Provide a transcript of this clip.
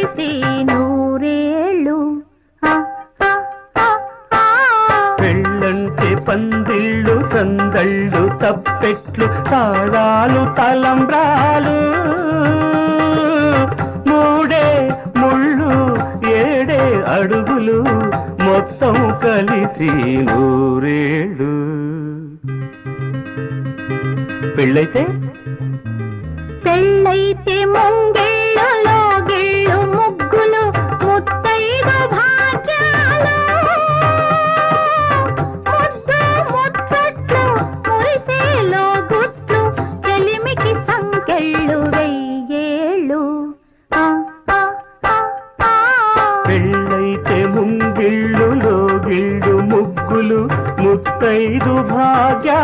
కలిసి నూరేళ్ళు. పెళ్ళంటే పందిళ్ళు సందళ్ళు తప్పెట్లు తాళాలు తలంబ్రాలు. మూడే ముళ్ళు ఏడే అడుగులు మొత్తం కలిసి నూరేళ్ళు. పెళ్ళైతే? పెళ్ళైతే మో పెళ్ళైతే ముంగిళ్ళులో గిళ్ళు ముగ్గులు ముత్తైదు భాగ్యా